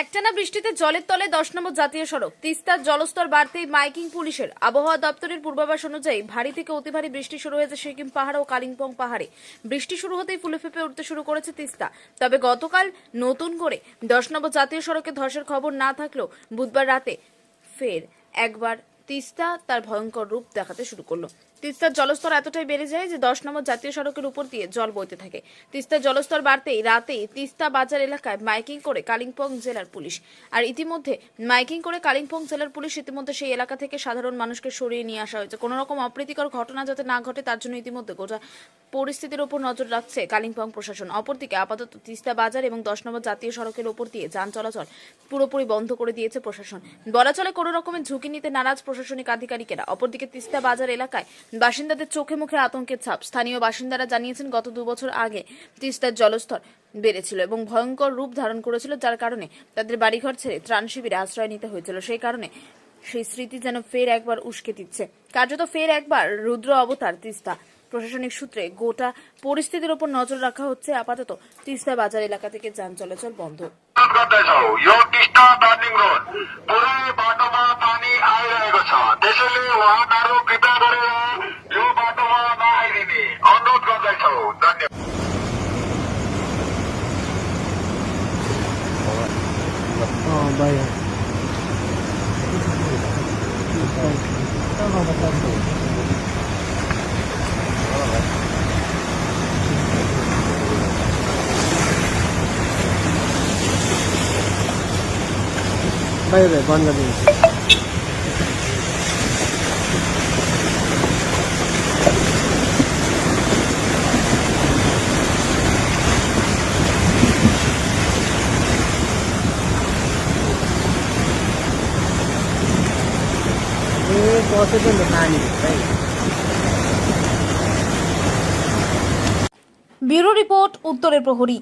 একটানা বৃষ্টিতে জলের তলে দশ নম্বর জাতীয় সড়ক। তিস্তার জলস্তর বাড়তেই মাইকিং পুলিশের। আবহাওয়া দপ্তরের পূর্বাভাস অনুযায়ী ভারী থেকে অতি ভারী বৃষ্টি শুরু হয়েছে সিকিম পাহাড় ও কালিম্পং পাহাড়ে। বৃষ্টি শুরু হতেই ফুলে ফেঁপে উঠতে শুরু করেছে তিস্তা। তবে গতকাল নতুন করে দশ নম্বর জাতীয় সড়কে ধসের খবর না থাকলেও বুধবার রাতে ফের একবার তিস্তা তার ভয়ঙ্কর রূপ দেখাতে শুরু করল। তিস্তার জলস্তর এতটাই বেড়ে যায় যে দশ নম্বর জাতীয় সড়কের উপর দিয়ে জল বইতে থাকে। তিস্তার জলস্তর বাড়তেই রাতেই তিস্তা বাজার এলাকায় মাইকিং করে কালিম্পং জেলার পুলিশ। আর ইতিমধ্যে মাইকিং করে কালিম্পং জেলার পুলিশ ইতিমধ্যে সেই এলাকা থেকে সাধারণ মানুষকে সরিয়ে নিয়ে আসা হয়েছে। কোনো রকম অপ্রীতিকর ঘটনা যাতে না ঘটে, তার জন্য ইতিমধ্যে গোটা পরিস্থিতির উপর নজর রাখছে কালিম্পং প্রশাসন। অপরদিকে আপাতত তিস্তা বাজার এবং দশ নম্বর জাতীয় সড়কের উপর দিয়ে যান চলাচল পুরোপুরি বন্ধ করে দিয়েছে প্রশাসন। বলা চলে কোনো রকমের ঝুঁকি নিতে নারাজ প্রশাসনিক আধিকারিকেরা। অপরদিকে তিস্তা বাজার এলাকায় বাসিন্দাদের চোখে মুখে আতঙ্কের ছাপ। স্থানীয় বাসিন্দারা জানিয়েছেন, গত দু বছর আগে তিস্তার জলস্তর বেড়েছিল এবং ভয়ঙ্কর রূপ ধারণ করেছিল, যার কারণে তাদের বাড়িঘর ছেড়ে ত্রাণ শিবিরে আশ্রয় নিতে হয়েছিল। সেই কারণে সেই স্মৃতি যেন ফের একবার উস্কে দিচ্ছে। কার্যত ফের একবার রুদ্র অবতার তিস্তা। প্রশাসনিক সূত্রে গোটা পরিস্থিতির উপর নজর রাখা হচ্ছে আপাতত তিস্তা বাজার এলাকা থেকে যান চলাচল বন্ধ। Oh, বাইরে বাইরে গঞ্জা ব্যুরো রিপোর্ট উত্তরের প্রহরী।